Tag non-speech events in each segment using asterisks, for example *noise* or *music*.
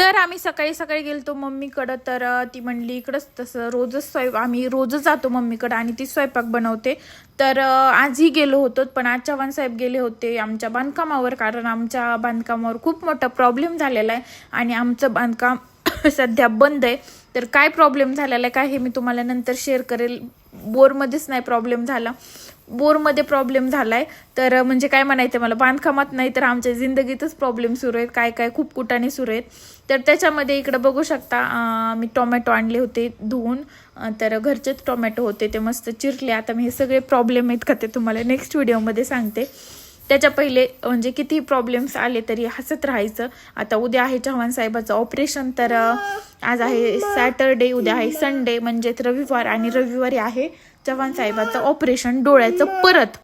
तर आम्ही सकाळी सकाळी गेलतो. मम्मीकडं तर ती म्हणली इकडंच तसं रोजच स्वयं आम्ही रोजच जातो मम्मीकडं आणि ती स्वयंपाक बनवते. तर आजही गेलो होतो पण आज चव्हाण साहेब गेले होते आमच्या बांधकामावर कारण आमच्या बांधकामावर खूप मोठा प्रॉब्लेम झालेला आहे आणि आमचं बांधकाम *coughs* सध्या बंद आहे. तर काय प्रॉब्लेम झालेला आहे काय हे मी तुम्हाला नंतर शेअर करेल. बोरमध्येच नाही प्रॉब्लेम झाला. बोरमध्ये प्रॉब्लेम झालाय. तर म्हणजे काय म्हणायचं मला? बांधकामात नाही तर आमच्या जिंदगीतच प्रॉब्लेम सुरू आहेत. काय काय खूप कुटाने सुरू आहेत. तर त्याच्यामध्ये इकडं बघू शकता मी टोमॅटो आणले होते धुवून. तर घरचेच टोमॅटो होते. ते मस्त चिरले. आता मी हे सगळे प्रॉब्लेम आहेत का ते तुम्हाला नेक्स्ट व्हिडिओमध्ये सांगते. त्याच्या पहिले म्हणजे कितीही प्रॉब्लेम्स आले तरी हसत राहायचं. आता उद्या आहे चव्हाण साहेबाचं ऑपरेशन तर आज आहे सॅटरडे उद्या आहे संडे म्हणजेच रविवार आणि रविवारी आहे चव्हाण साहेबाचं ऑपरेशन डोळ्याचं परत.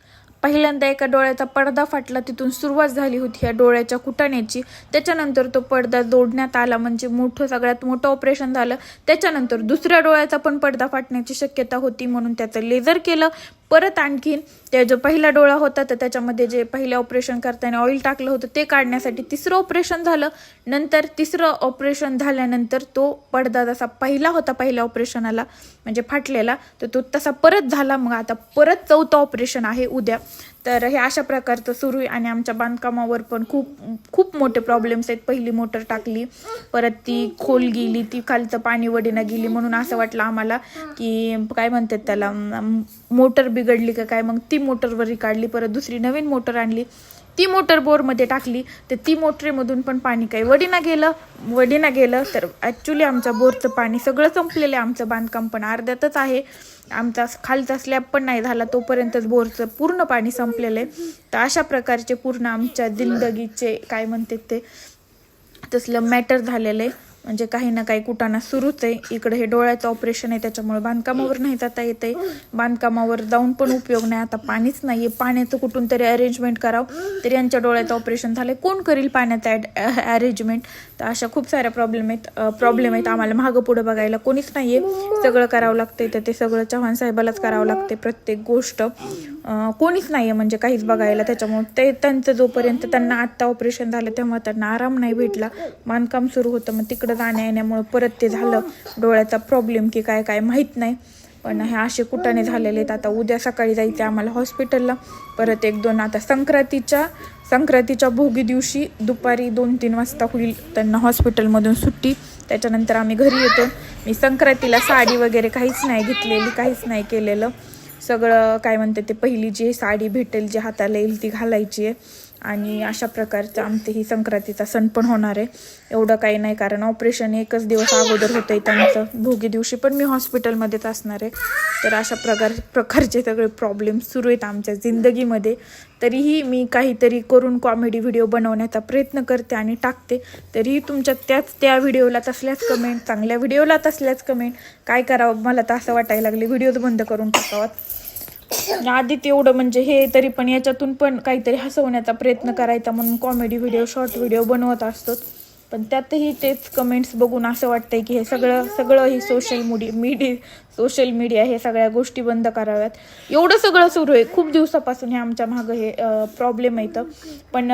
पहिल्यांदा एका डोळ्याचा पडदा फाटला तिथून सुरुवात झाली होती या डोळ्याच्या कुटाण्याची. त्याच्यानंतर तो पडदा जोडण्यात आला म्हणजे मोठं सगळ्यात मोठं ऑपरेशन झालं. त्याच्यानंतर दुसऱ्या डोळ्याचा पण पडदा फाटण्याची शक्यता होती म्हणून त्याचं लेझर केलं. परत आणखीन त्या जो पहिला डोळा होता तर त्याच्यामध्ये जे पहिलं ऑपरेशन करताना ऑइल टाकलं होतं ते काढण्यासाठी तिसरं ऑपरेशन झालं. नंतर तिसरं ऑपरेशन झाल्यानंतर तो पडदा जसा पहिला होता पहिल्या ऑपरेशनाला म्हणजे फाटलेला तर तो तसा परत झाला. मग आता परत चौथं ऑपरेशन आहे उद्या. तर हे अशा प्रकारचं सुरू आहे आणि आमच्या बांधकामावर पण खूप खूप मोठे प्रॉब्लेम्स आहेत. पहिली मोटर टाकली परत ती खोल गेली ती खालचं पाणी वडीनं गेली म्हणून असं वाटलं आम्हाला की काय म्हणतात त्याला मोटर बिघडली का काय? मग ती मोटरवरी काढली परत दुसरी नवीन मोटर आणली. ती मोटर बोरमध्ये टाकली तर ती मोटरीमधून पण पाणी काही वडीना गेलं. वडीना गेलं तर ॲक्च्युली आमच्या बोरचं पाणी सगळं संपलेलं आहे. आमचं बांधकाम पण अर्ध्यातच आहे. आमचा खालचा स्लॅब पण नाही झाला तोपर्यंतच बोरचं पूर्ण पाणी संपलेलं आहे. तर अशा प्रकारचे पूर्ण आमच्या जिंदगीचे काय म्हणतात ते तसलं मॅटर झालेलं आहे. म्हणजे काही ना काही कुटाणा सुरूच आहे. इकडे हे डोळ्याचं ऑपरेशन आहे त्याच्यामुळे बांधकामावर नाही जाता येते आहे बांधकामावर जाऊन पण उपयोग नाही. आता पाणीच नाही आहे पाण्याचं कुठून तरी अरेंजमेंट करावं. तरी यांच्या डोळ्याचं ऑपरेशन झालं कोण करील पाण्याचं अरेंजमेंट *laughs* तर अशा खूप साऱ्या प्रॉब्लेम आहेत. प्रॉब्लेम आहेत. आम्हाला मागं पुढं बघायला कोणीच नाही आहे सगळं करावं लागतंय. तर ते सगळं चव्हाण साहेबालाच करावं लागते प्रत्येक गोष्ट. कोणीच नाही आहे म्हणजे काहीच बघायला त्याच्यामुळे. ते त्यांचं जोपर्यंत त्यांना आत्ता ऑपरेशन झालं तेव्हा त्यांना आराम नाही भेटला. बांधकाम सुरू होतं मग तिकडं जाण्या येण्यामुळं परत ते झालं. डोळ्याचा प्रॉब्लेम की काय काय माहीत नाही. पण हे असे कुटाने झालेले आहेत. आता उद्या सकाळी जायचे आम्हाला हॉस्पिटलला परत एक दोन आता संक्रांतीच्या संक्रांतीच्या भोगी दिवशी दुपारी दोन तीन वाजता होईल त्यांना हॉस्पिटलमधून सुट्टी. त्याच्यानंतर आम्ही घरी येतो. मी संक्रांतीला साडी वगैरे काहीच नाही घेतलेली काहीच नाही केलेलं. सगळं काय म्हणते ते पहिली जी साडी भेटेल जी हाताला येईल ती घालायची आहे. आणि अशा प्रकारचं आमचे ही संक्रांतीचा सण पण होणार आहे. एवढं काही नाही कारण ऑपरेशन एकच दिवस अगोदर होतं आहे त्यांचं भोगी दिवशी पण मी हॉस्पिटलमध्येच असणार आहे. तर अशा प्रकार प्रकारचे सगळे प्रॉब्लेम सुरू आहेत आमच्या जिंदगीमध्ये. तरीही मी काहीतरी करून कॉमेडी व्हिडिओ बनवण्याचा प्रयत्न करते आणि टाकते. तरीही तुमच्या त्याच त्या व्हिडिओला तसल्याच कमेंट चांगल्या व्हिडिओला तसल्याच कमेंट काय करावं? मला तर असं वाटायला लागले व्हिडिओज बंद करून टाकावात आदित्य एवढं म्हणजे हे तरी पण याच्यातून पण काहीतरी हसवण्याचा प्रयत्न करायचा म्हणून कॉमेडी व्हिडिओ शॉर्ट व्हिडिओ बनवत असतो. पण त्यातही तेच कमेंट्स बघून असं वाटतंय की हे सगळं सगळं ही social media media social media हे सगळ्या गोष्टी बंद कराव्यात. एवढं सगळं सुरू आहे. खूप दिवसापासून हे आमच्या मागं हे प्रॉब्लेम येतं पण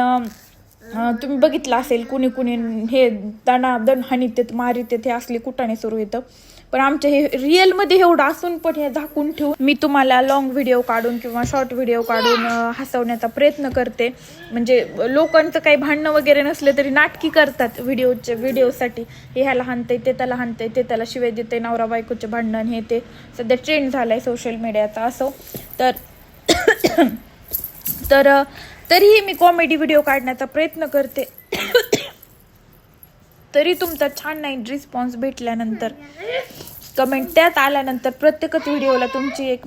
तुम्ही बघितलं असेल कुणी कुणी हे दणा दण हानीत मारित हे असले कुठाने सुरू येतं पण आमच्या हे रिअलमध्ये एवढं असून पण हे झाकून ठेवून मी तुम्हाला लॉंग व्हिडिओ काढून किंवा शॉर्ट व्हिडिओ काढून हसवण्याचा प्रयत्न करते. म्हणजे लोकांचं काही भांडणं वगैरे नसले तरी नाटकी करतात व्हिडिओचे व्हिडिओसाठी हे ह्याला हाणतंय ते त्याला हाणतंय ते त्याला शिवाय देते नवरा बायकोचे भांडण हे ते. सध्या ट्रेंड आहे सोशल मीडियाचा असो. तर *coughs* तर तरीही मी कॉमेडी व्हिडिओ काढण्याचा प्रयत्न करते. तरी तुमचा छान नाही रिस्पॉन्स भेटल्यानंतर. कमेंट त्यात आल्यानंतर प्रत्येकच व्हिडिओला तुमची एक